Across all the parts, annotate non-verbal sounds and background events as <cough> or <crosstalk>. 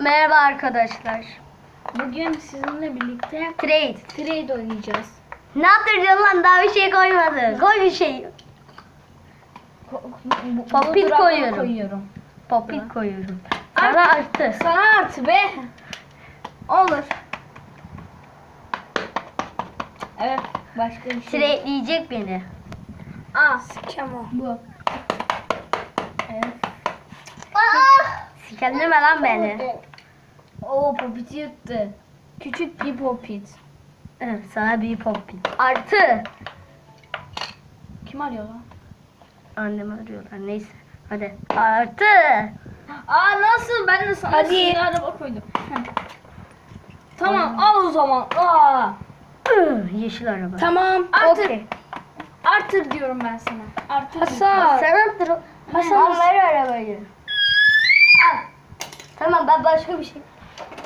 Merhaba arkadaşlar. Bugün sizinle birlikte Trade. trade oynayacağız. Ne yaptıracaksın lan daha bir şey koymadı. Koy bir şey. Popit koyuyorum. koyuyorum. Popit koyuyorum. Sana artı. Sana artı be. Olur. Evet. Başka bir şey. Trade yiyecek beni. Aa, Kemo. Bu. Evet. Sikemleme lan beni. Oo popiti yuttu. Küçük bir popit. Evet, sana bir popit. Artı. Kim arıyor lan? Annemi arıyorlar neyse. Hadi. Artı. Aa nasıl? Ben de sana Hadi. Hadi. araba koydum. Heh. Tamam al o zaman. Aa. Yeşil araba. Tamam. Artır. Okey. Artır diyorum ben sana. Artır. Hasan. Sen attır. Hasan Hasan. ver arabayı. Al. Tamam ben başka bir şey.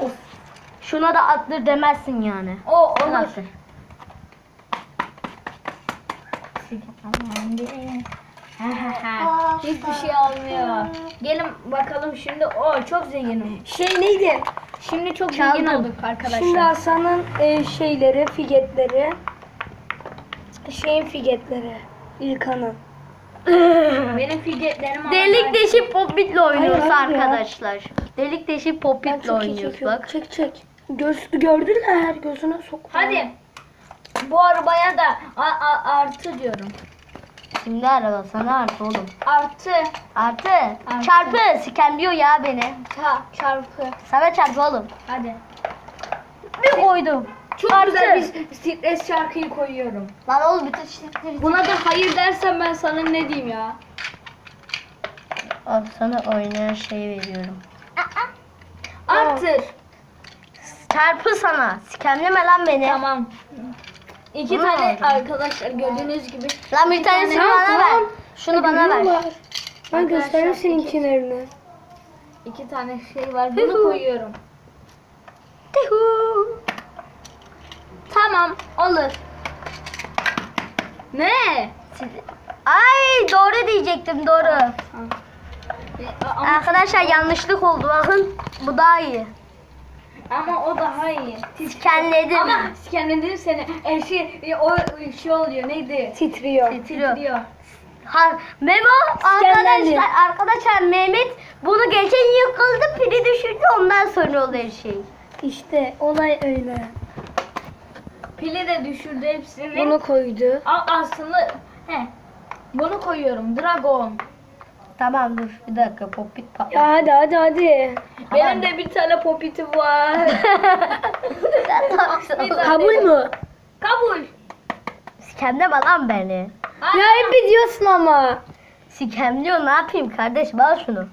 Of. Şuna da attır demezsin yani. O olur. attır. Hiçbir şey almıyor. Gelin bakalım şimdi. O çok zenginim. Şey neydi? Şimdi çok Çaldım. zengin olduk arkadaşlar. Şimdi Hasan'ın e, şeyleri, figetleri. Şeyin figetleri. İlkan'ın. Benim ama Delik deşik popitle oynuyoruz Hayır, hayır ya. arkadaşlar. Delik deşik Ben popitle çok iyi oynuyoruz çekiyorum. bak. Çek çek. Göz, gördüler gözüne sok. Hadi. Bu arabaya da a- a- artı diyorum. Şimdi araba sana artı oğlum. Artı. Artı. Çarpı. Sikemliyor ya beni. Ta, çarpı. Sana çarpı oğlum. Hadi. Bir koydum. Çok Artı. güzel bir stres şarkıyı koyuyorum. Lan oğlum bütün çiçekleri. Buna da hayır dersen ben sana ne diyeyim ya? Al sana oynayan şey veriyorum. Artır. Çarpı sana. Sikemleme lan beni. Tamam. İki Bunu tane aldım. arkadaşlar gördüğünüz gibi. Lan bir tanesini tane- bana Tamam. ver. Şunu bana ver. Var. Ben Arkadaşlar, göstereyim iki- seninkilerini. İki tane şey var. Bunu <laughs> koyuyorum. Tihu. Tamam. Olur. Ne? Ay doğru diyecektim doğru. E, Ama, Arkadaşlar yanlışlık oldu bakın. Bu daha iyi. ama o daha iyi. Skenledim. Ama skenledim seni. E, şey, e, o şey oluyor. Neydi? Titriyor. Titriyor. Titriyor. Ha, Memo Skenlendi. arkadaşlar arkadaşlar Mehmet bunu geçen yıl kıldı pili düşürdü ondan sonra oldu her şey. İşte olay öyle. Pili de düşürdü hepsini. Bunu koydu. A- aslında he. Bunu koyuyorum. Dragon. Tamam dur bir dakika popit patladı. Ya hadi hadi hadi. Benim de bir tane popitim var. <laughs> Bir tane. Kabul mü? Kabul. Sikemleme lan beni. Ya hep diyorsun ama. Sikemliyor ne yapayım kardeşim al şunu.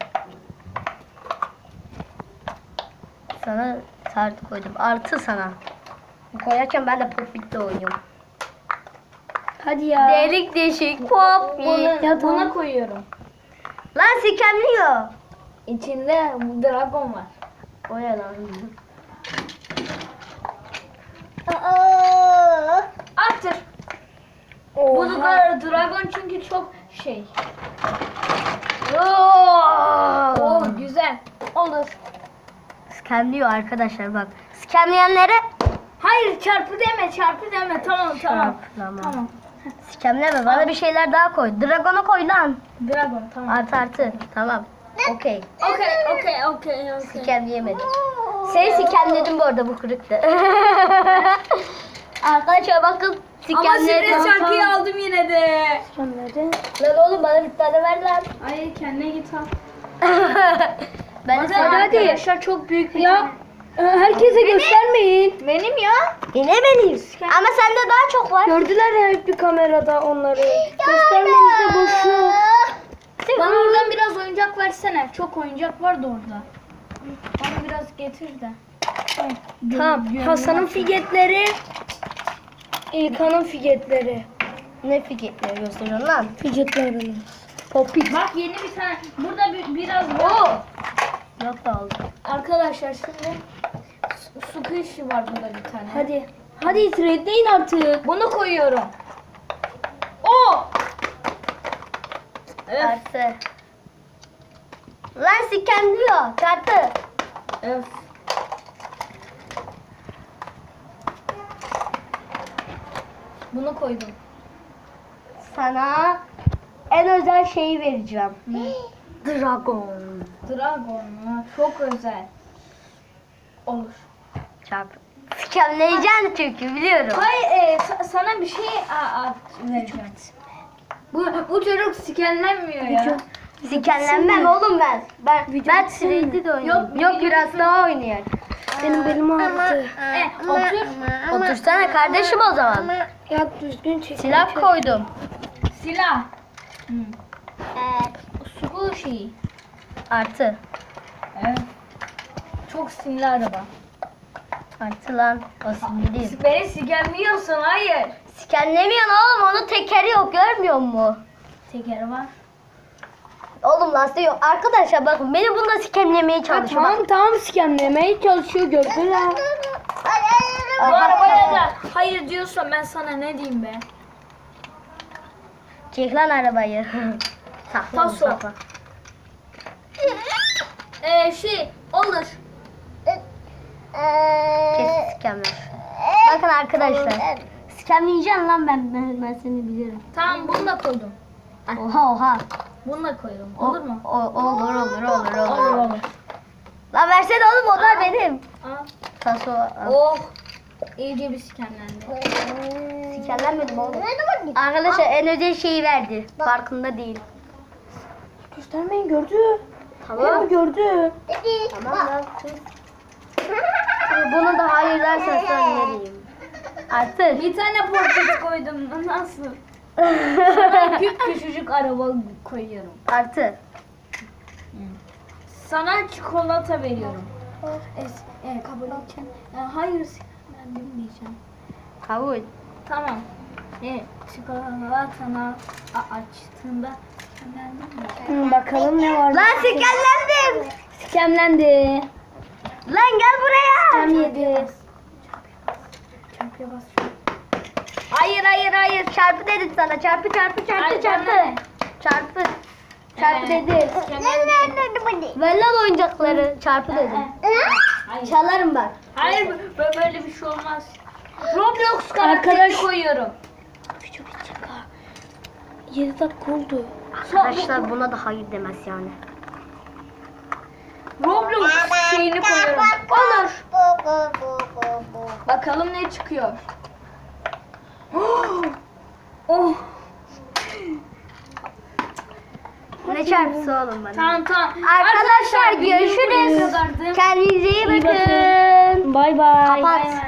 Sana tartı koydum. Artı sana. Koyarken ben de popitle oynuyorum. Hadi ya. Delik deşik pop. Bunu, Ya buna koyuyorum. Lan sikemliyor. İçinde dragon var. O ne lan? Artır. Bunu da dragon çünkü çok şey. Oo Oo. güzel. Olur. Skemliyor arkadaşlar bak. Skemleyenlere Hayır çarpı deme çarpı deme. Tamam tamam. Tamam. Tamam. Skemleme bana bir şeyler daha koy. Dragon'a koy lan. Dragon tamam. Artı artı. Tamam. Okey. Okey okey okey okey. Sikemleyemedim. Seni sikemledim bu arada bu kırıktı. <laughs> Arkadaşlar bakın Ama sikemledim. stres şarkıyı aldım yine de. Sonları. Lan oğlum bana bir tane ver lan. Hayır kendine git al. <laughs> ben de Hadi arkadaşlar çok büyük bir Ya tane. Herkese göstermeyin. Benim ya. Yine benim. Ama sende daha çok var. Gördüler ya hep bir kamerada onları. Göstermemize boşu. Bana oradan biraz oyuncak versene. Çok oyuncak vardı orada. Bana biraz getir de. Tamam. Hasan'ın figetleri. İlkan'ın figetleri. Ne fikirleri gösteriyorsun lan? Figetlerini. Popit. Bak yeni bir tane. Burada bir, biraz Oo. Yok da oldu. Arkadaşlar şimdi su, kıyışı var burada bir tane. Hadi. Hadi trade'leyin artık. Bunu koyuyorum. O. Evet. Artı. Lan sikemliyor. Kartı. Öf. Bunu koydum. Sana en özel şeyi vereceğim. Dragon. Dragon mu? Çok özel. Olur. Çarp. Sikemleyeceksin çünkü biliyorum. Hayır, e, sa- sana bir şey a- a- vereceğim. Bu, bu çocuk sikenlenmiyor ya. Sikenlenmem oğlum ben. Ben ben 3D de oynuyorum. Yok, Yok, biraz daha oynayak. Benim belim ağrıdı. E, otur. Otursana kardeşim o zaman. Ya düzgün çek. Silah koydum. Silah. Hmm. Su şeyi. Artı. Evet. Çok sinirli araba. Artı lan. O değil. Beni sikenmiyorsun, hayır. Sikenlemiyorsun oğlum onun tekeri yok görmüyor musun? Tekeri var. Oğlum lastiği yok. Arkadaşlar bakın beni bunda sikemlemeye Ha, çalışıyor. Bak. tamam tamam sikemlemeye çalışıyor gördüler. Bu arabaya da hayır diyorsan ben sana ne diyeyim be? Çek lan arabayı. <laughs> Sakla Taso. sakla. Ee, şey olur. Kesin sikemler. Bakın arkadaşlar. Sikemleyeceğim lan ben, ben, ben seni biliyorum. Tamam bunu da koydum. Oha oha. Bunu da koydum. O- Olur mu? O, olur olur olur olur. Olur olur. Lan versene oğlum onlar benim. Al. Taso. al. Oh. İyice bir sikenlendi. Sikenlenmedim oğlum. Arkadaşlar en özel şeyi verdi. Farkında değil. Göstermeyin gördü. Tamam. Tamam gördü. Tamam lan. <laughs> Bunu da hayır dersen diyeyim. Artık. Bir tane portre koydum. Nasıl? Sana <laughs> küp küçücük araba koyuyorum. Artı. Sana çikolata veriyorum. Es, e, kabul edeceğim. E, hayır sikenlendim diyeceğim. Kabul. Tamam. E, çikolatana a- açtığında sikenlendim mi? Bakalım ne var. Lan sikenlendim. Sikemlendi. Lan gel buraya. Sikem yedi. Çarpıya bas. Hayır hayır hayır. Çarpı dedim sana. Çarpı çarpı çarpı Ay, çarpı. bana? Çarpı. Çarpı Evet. dedi. Sikenlendim. Ver lan oyuncakları. Çarpı dedim. Hayır. Çalarım bak. Hayır bö- böyle bir şey olmaz. Roblox karakteri koyuyorum. Video bitecek ha. 7 dakika oldu. Arkadaşlar buna da hayır demez yani. Roblox şeyini koyuyorum. Olur. Bakalım ne çıkıyor. <gasps> oh. Ne çarpısı oğlum bana? Tamam tamam. Arkadaşlar buraya görüşürüz. Kendinize iyi İyi bakın. Bay bay. Kapat. Bay bay.